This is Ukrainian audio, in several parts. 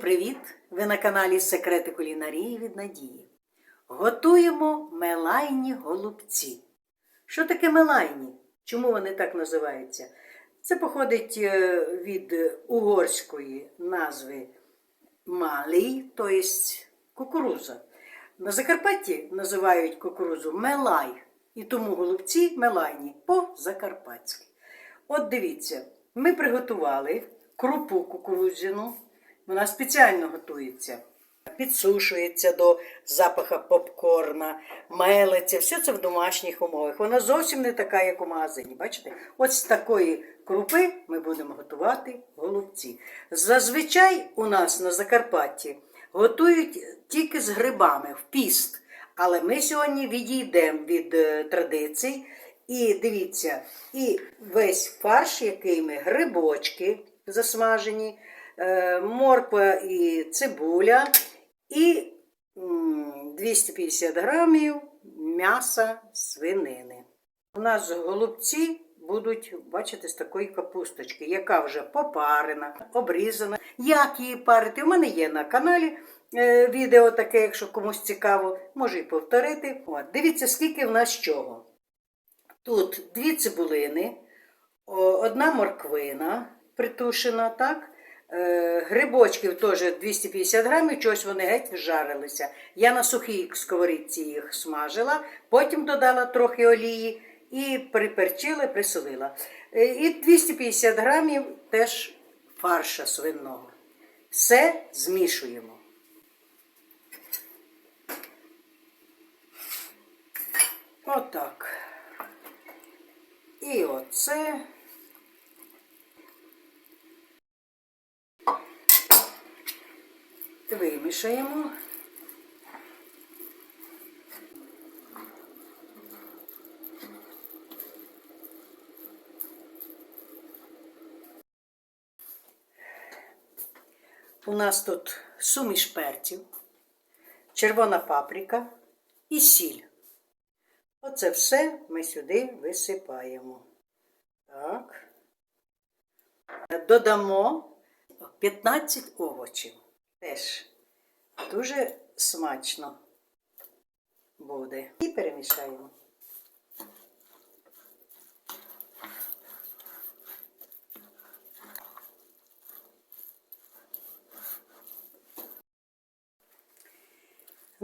привіт! Ви на каналі Секрети кулінарії від Надії. Готуємо мелайні голубці. Що таке мелайні? Чому вони так називаються? Це походить е, від угорської назви малій, тобто кукуруза. На Закарпатті називають кукурузу мелай, і тому голубці мелайні по-закарпатськи. От дивіться, ми приготували крупу кукурудзяну. Вона спеціально готується. Підсушується до запаха попкорна, мелиться, все це в домашніх умовах. Вона зовсім не така, як у магазині. Бачите? От з такої крупи ми будемо готувати голубці. Зазвичай у нас на Закарпатті готують тільки з грибами в піст. Але ми сьогодні відійдемо від е, традицій. І дивіться, і весь фарш, який ми грибочки засмажені, морква і цибуля, і 250 грамів м'яса свинини. У нас голубці будуть, бачите, з такої капусточки, яка вже попарена, обрізана. Як її парити? У мене є на каналі е, відео таке, якщо комусь цікаво, можу і повторити. От, дивіться, скільки в нас чого. Тут дві цибулини, одна морквина притушена, так? Е, грибочків теж 250 грамів, чогось вони геть вжарилися. Я на сухій сковорідці їх смажила, потім додала трохи олії і приперчила, присолила. Е, і 250 грамів теж фарша свиного. Все змішуємо. Отак. І оце. Вимішаємо. У нас тут суміш перців, червона паприка і сіль. Оце все ми сюди висипаємо. Так. Додамо 15 овочів. Теж дуже смачно буде. І перемішаємо.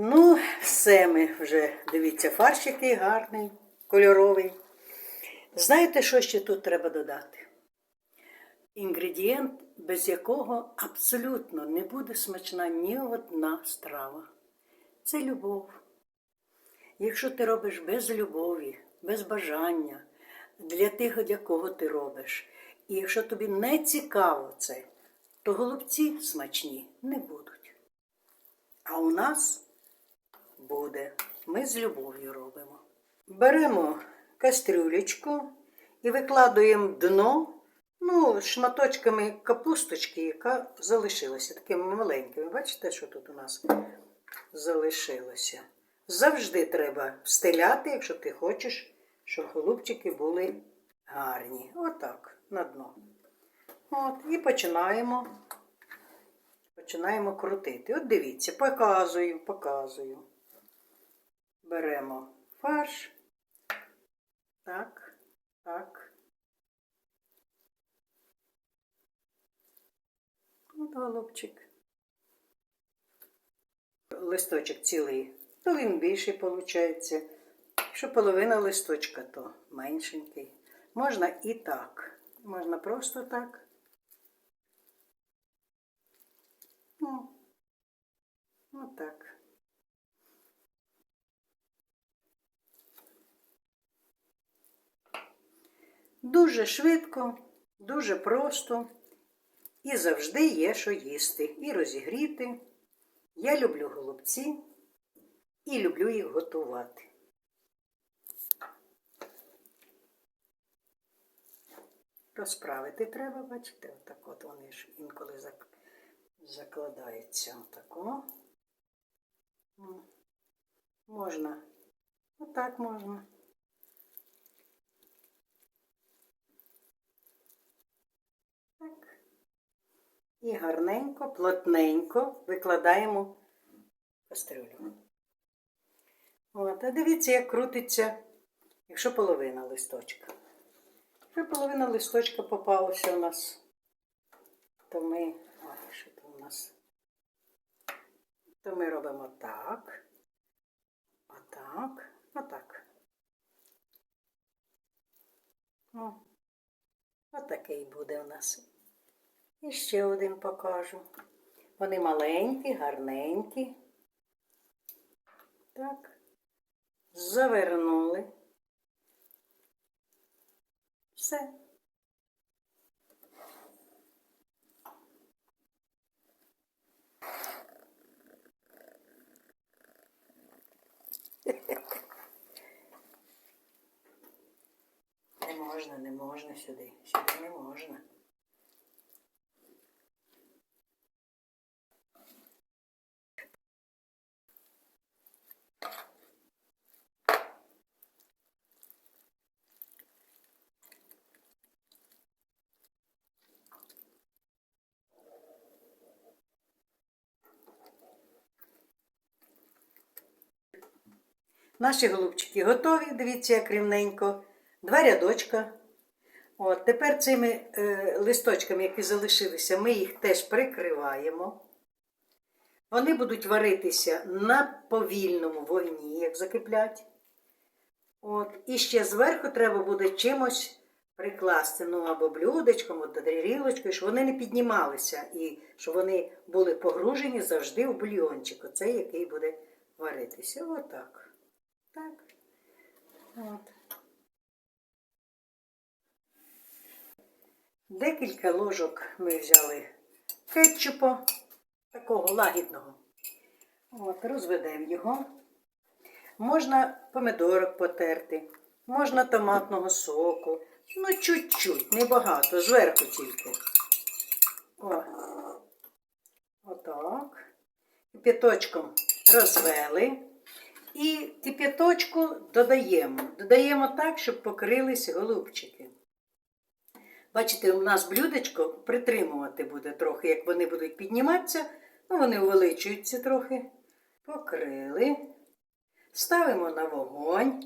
Ну, все ми вже, дивіться, фарш який гарний, кольоровий. Знаєте, що ще тут треба додати? Інгредієнт, без якого абсолютно не буде смачна ні одна страва. Це любов. Якщо ти робиш без любові, без бажання, для тих, для кого ти робиш, і якщо тобі не цікаво це, то голубці смачні не будуть. А у нас буде. Ми з любов'ю робимо. Беремо кастрюлечку і викладуємо дно ну, шматочками капусточки, яка залишилася. Такими маленькими. Бачите, що тут у нас залишилося? Завжди треба встиляти, якщо ти хочеш, щоб голубчики були гарні. Отак, на дно. От, і починаємо. Починаємо крутити. От дивіться, показую, показую. Беремо фарш. Так, так. От голубчик. Листочок цілий, то він більший виходить. Якщо половина листочка, то меншенький. Можна і так. Можна просто так. Ну, отак. Дуже швидко, дуже просто і завжди є що їсти і розігріти. Я люблю голубці і люблю їх готувати. Розправити треба, бачите, отак от вони ж інколи закладаються отако. Можна, отак можна. Так. І гарненько, плотненько викладаємо кастрюлю. От, а дивіться, як крутиться, якщо половина листочка. Якщо половина листочка попалася у нас, то ми. Ой, що то у нас? То ми робимо так. Отак. Отак. О, отакий буде у нас. І ще один покажу. Вони маленькі, гарненькі. Так. Завернули. Все. Не можна, не можна сюди. Сюди не можна. Наші голубчики готові. Дивіться, як рівненько. Два рядочка. От, тепер цими е, листочками, які залишилися, ми їх теж прикриваємо. Вони будуть варитися на повільному вогні, як закиплять. От, і ще зверху треба буде чимось прикласти, ну або блюдечком, або тарілочкою, щоб вони не піднімалися і щоб вони були погружені завжди в бульйончик, оцей, який буде варитися. Отак. Так. От. Декілька ложок ми взяли кетчупу, такого лагідного. От, розведемо його. Можна помидорок потерти, можна томатного соку. Ну, чуть-чуть, небагато, зверху тільки. О. Отак. Кип'яточком розвели. І кип'яточку додаємо. Додаємо так, щоб покрились голубчики. Бачите, у нас блюдечко притримувати буде трохи, як вони будуть підніматися, ну вони увеличуються трохи. Покрили. Ставимо на вогонь.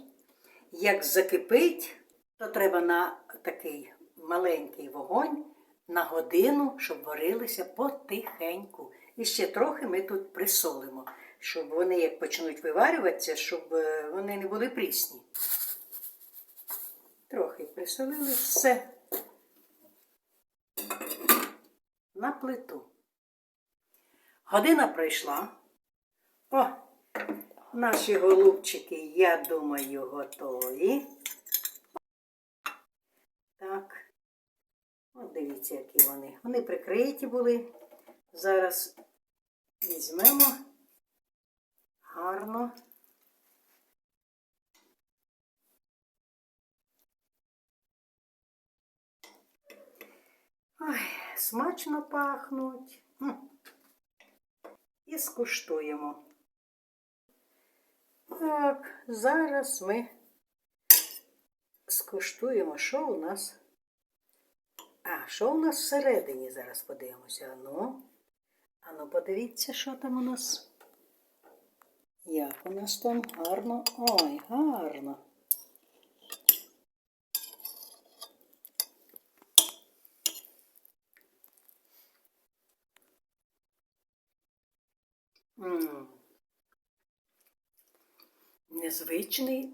Як закипить, то треба на такий маленький вогонь на годину, щоб варилися потихеньку. І ще трохи ми тут присолимо, щоб вони, як почнуть виварюватися, щоб е, вони не були прісні. Трохи присолили все на плиту. Година пройшла. О, наші голубчики, я думаю, готові. Так. От дивіться, які вони. Вони прикриті були. Зараз візьмемо гарно. Ой, смачно пахнуть. І скуштуємо. Так, зараз ми скуштуємо, що у нас. А, що у нас всередині? Зараз подивимося. Ану, ану, подивіться, що там у нас. Як у нас там гарно. Ой, гарно. М. Незвичний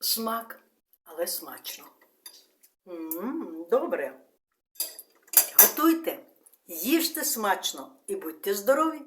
смак, але смачно. М, Добре. Готуйте, їжте смачно і будьте здорові!